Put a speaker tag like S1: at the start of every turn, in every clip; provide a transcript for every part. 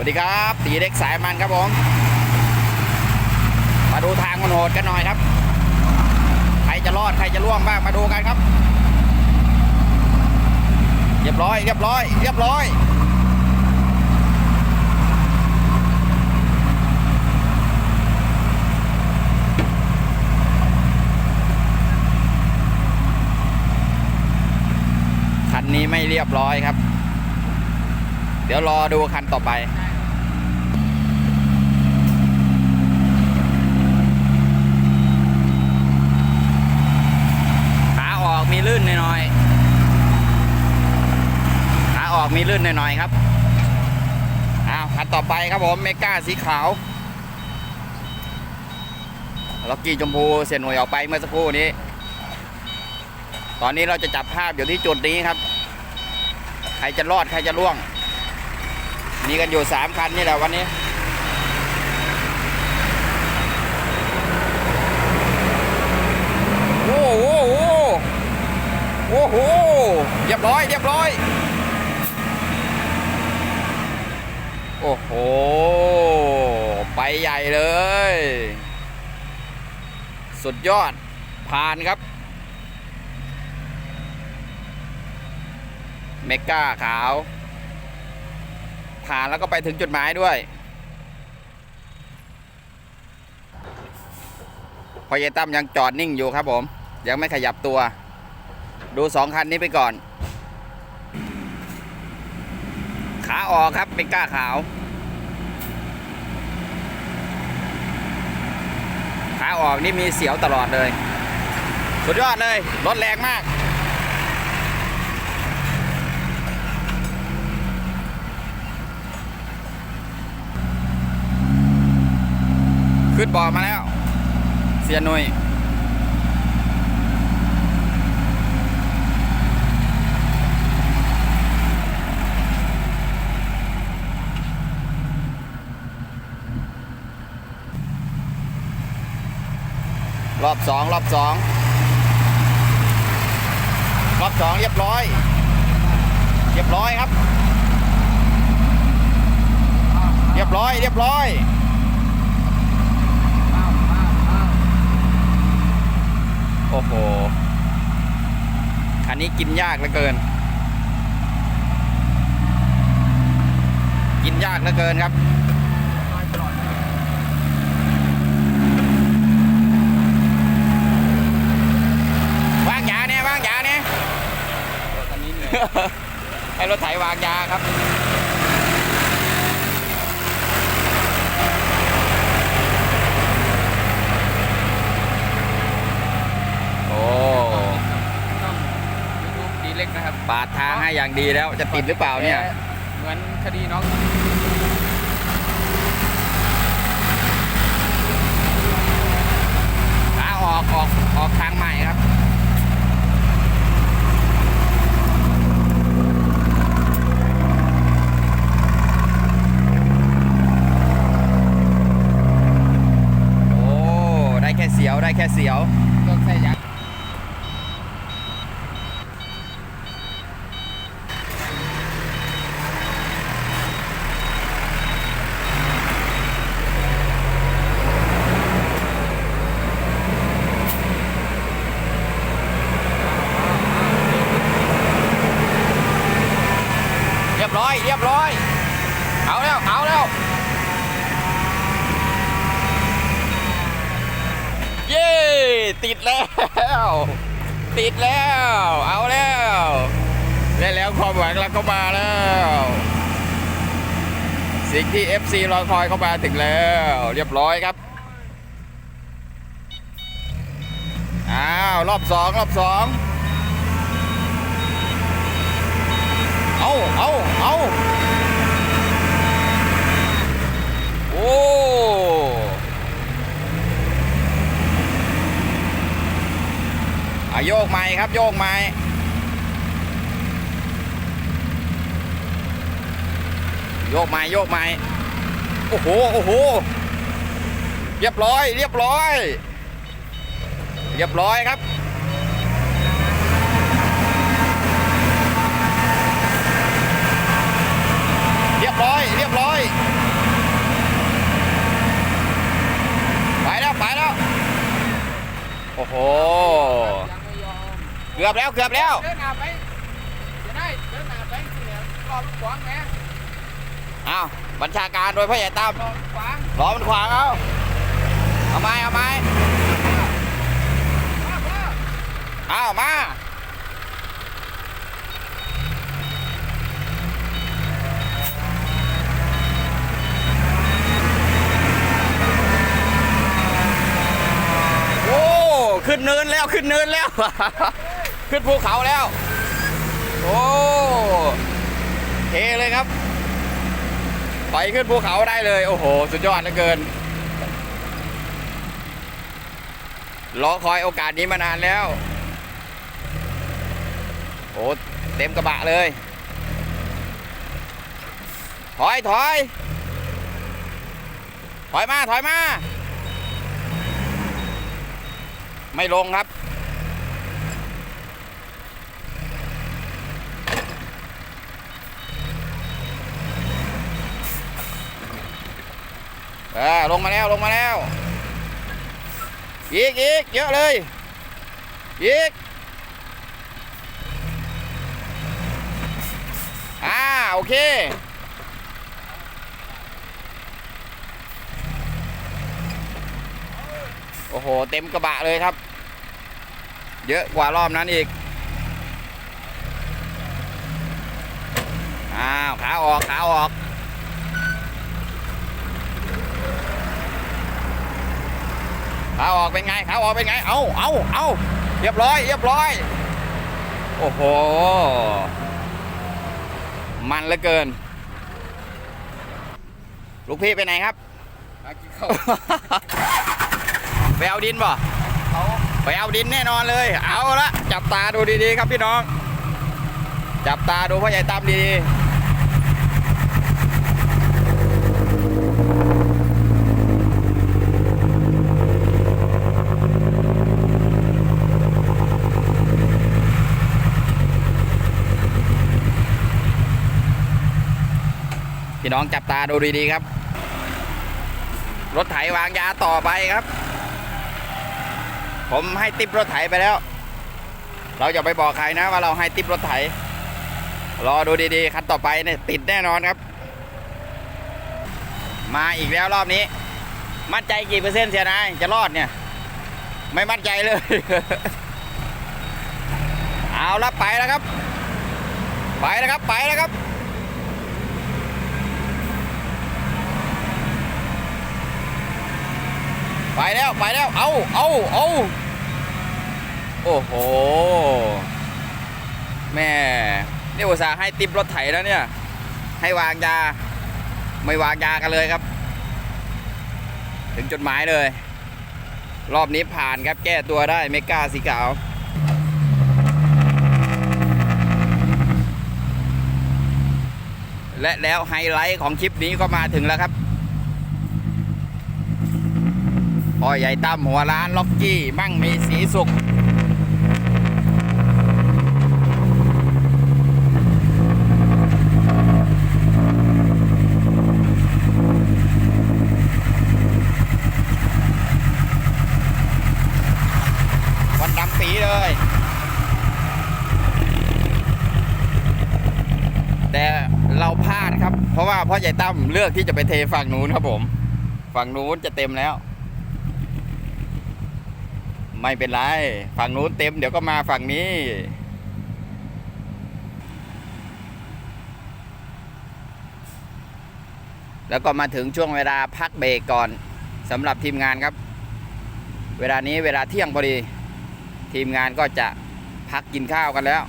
S1: วัสดีครับตีเล็กสายมันครับผม มาดูทางมันโหดกันหน่อยครับ ใครจะรอดใครจะล่วงบ้างมาดูกันครับ เรียบร้อย เรียบร้อย เรียบร้อย คันนี้ไม่เรียบร้อยครับเดี๋ยวรอดูคันต่อไป ขาออกมี ลื่นหน่อยๆขาออกมีลื่นหน่อยๆครับอ้าวคันต่อไปครับผมเมก้าสีขาวล็อกกี้ชมพูเสียหน่วยออกไปเมื่อสักครู่นี้ ตอนนี้เราจะจับภาพอยู่ที่จุดนี้ครับ ใครจะรอดใครจะล่วง มีกันอยู่สามคันนี่แหละวันนี้โอ้โห โอ้โหเรียบร้อยเรียบร้อย โอ้โห ไปใหญ่เลย สุดยอดผ่านครับ เมก้าขาว ผ่านแล้วก็ไปถึงจุดหมายด้วยพอเยตั้มยังจอดนิ่งอยู่ครับผม ยังไม่ขยับตัว ดูสองคันนี้ไปก่อน ขาออกครับเป็นก้าขาว ขาออกนี่มีเสียวตลอดเลย สุดยอดเลยรถแรงมากขึ้นบ่อมาแล้ว เสียหนุย รอบสองรอบสองรอบสองเรียบร้อย เรียบร้อยครับ เรียบร้อย เรียบร้อยโอ้โหคันนี้กินยากเหลือเกิน กินยากเหลือเกินครับ วางยาเนี่ยวางยาเนี่ย
S2: คันนี้เหนื่อย
S1: ให้รถไถวางยาครับโอ้
S2: ต้องยูทูบดีเล็กนะครับ
S1: ปาดทางให้อย่างดีแล้วจะติดหรือเปล่าเนี่ย
S2: เหมือนคดีน้อง
S1: ขาออกออกออกทางใหม่ครับ โอ้ ได้แค่เสี ยวได้แค่เสียว
S2: ต้องใส่ยาง
S1: เรียบร้อย เรียบร้อย เอาแล้ว เอาแล้ว เย้ ติด แล้ว ติดแล้ว เอาแล้วได้แล้วความหวังเราก็มาแล้ว สิ่งที่ FC รอคอยเข้ามาถึงแล้ว เรียบร้อยครับอ้าวรอบสองรอบสองเอาเอาเอา โยกไม้ครับโยกไม้โยกไม้โยกไม้โอ้โหโอ้โหเรียบร้อย เรียบร้อย เรียบร้อยครับเรียบร้อยเรียบร้อยไปแล้วไปแล้วโอ้โห เกือบแล้วเกือบแล้ว
S2: เดินหน้าไปจะได้เดินหน้าไปสิเนี่ยรอลูกขวางแหม
S1: อ้าวบัญชาการโดยพ่อใหญ่ตั้ม
S2: รอลูกขวาง
S1: รอมันขวางเอาเอาไม้เอาไม้
S2: มามา
S1: เอามาโอ้ขึ้นเนินแล้วขึ้นเนินแล้ว ขึ้นภูเขาแล้ว โอ้เทเลยครับไปขึ้นภูเขาได้เลย โอ้โห สุดยอดเหลือเกินรอคอยโอกาสนี้มานานแล้ว โอ้เต็มกระบะเลย ถอยถอย ถอยมา ถอยมา ไม่ลงครับ ออลงมาแล้วลงมาแล้วอีกอีกเยอะเลยอีกอ่าโอเคโอ้โห เต็มกระบะเลยครับ เยอะกว่ารอบนั้นอีก อ้าว ขาออก ขาออก ขาออกเป็นไงขาออกเป็นไง เอาเอาเอาเรียบร้อย เรียบร้อย โอ้โห มันเหลือเกิน ลูกพี่ไปไหนครับ
S2: หากินข้าว
S1: ไปเอาดินบ่
S2: เขา
S1: ไปเอาดินแน่นอนเลย เอาละจับตาดูดีๆครับพี่น้อง จับตาดูพ่อใหญ่ตามดีๆ พี่น้องจับตาดูดีๆครับ รถไถวางยาต่อไปครับ ผมให้ติปรถไถไปแล้ว เราอย่าไปบอกใครนะว่าเราให้ติปรถไถ รอดูดีๆคันต่อไปเนี่ยติดแน่นอนครับ มาอีกแล้วรอบนี้ มั่นใจกี่เปอร์เซ็นต์เสียนายจะรอดเนี่ย ไม่มั่นใจเลย เอาละไปแล้วครับ ไปแล้วครับไปแล้วครับ ไปแล้วไปแล้ว เอาเอาเอาโอ้โห แม่นี่อุตส่าห์ให้ติปรถไถแล้วเนี่ย ให้วางยา ไม่วางยากันเลยครับ ถึงจุดหมายเลย รอบนี้ผ่านครับแก้ตัวได้เมกาสีขาวและแล้วไฮไลท์ของคลิปนี้ก็มาถึงแล้วครับ พ่อใหญ่ตั้มหัวร้านล็อกกี้มั่งมีสีสุขวันดำปีเลย แต่เราพลาดครับ เพราะว่าพ่อใหญ่ตั้มเลือกที่จะไปเทฝั่งนู้นครับผม ฝั่งนู้นจะเต็มแล้ว ไม่เป็นไร ฝั่งนู้นเต็ม เดี๋ยวก็มาฝั่งนี้ แล้วก็มาถึงช่วงเวลาพักเบรกก่อนสำหรับทีมงานครับ เวลานี้เวลาเที่ยงพอดี ทีมงานก็จะพักกินข้าวกันแล้ว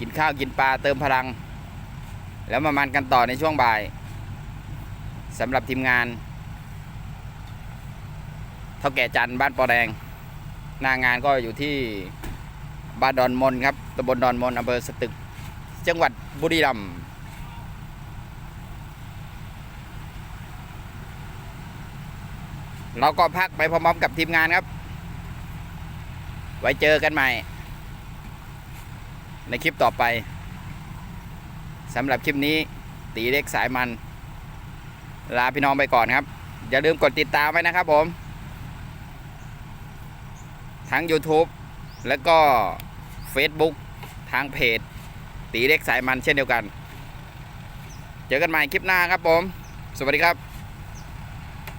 S1: กินข้าวกินปลาเติมพลัง แล้วมามันกันต่อในช่วงบ่ายสำหรับทีมงานเท่าแก่จันบ้านปอแดง หน้างานก็อยู่ที่บ้านดอนมนครับตำบลดอนมนอำเภอสตึก จังหวัดบุรีรัมย์เราก็พักไปพร้อมๆกับทีมงานครับ ไว้เจอกันใหม่ ในคลิปต่อไปสำหรับคลิปนี้ตีเล็กสายมัน ลาพี่น้องไปก่อนครับ อย่าลืมกดติดตามไว้นะครับผม ทั้ง YouTube แล้วก็ Facebook ทางเพจ ตีเล็กสายมันเช่นเดียวกัน เจอกันใหม่คลิปหน้าครับผม สวัสดีครับ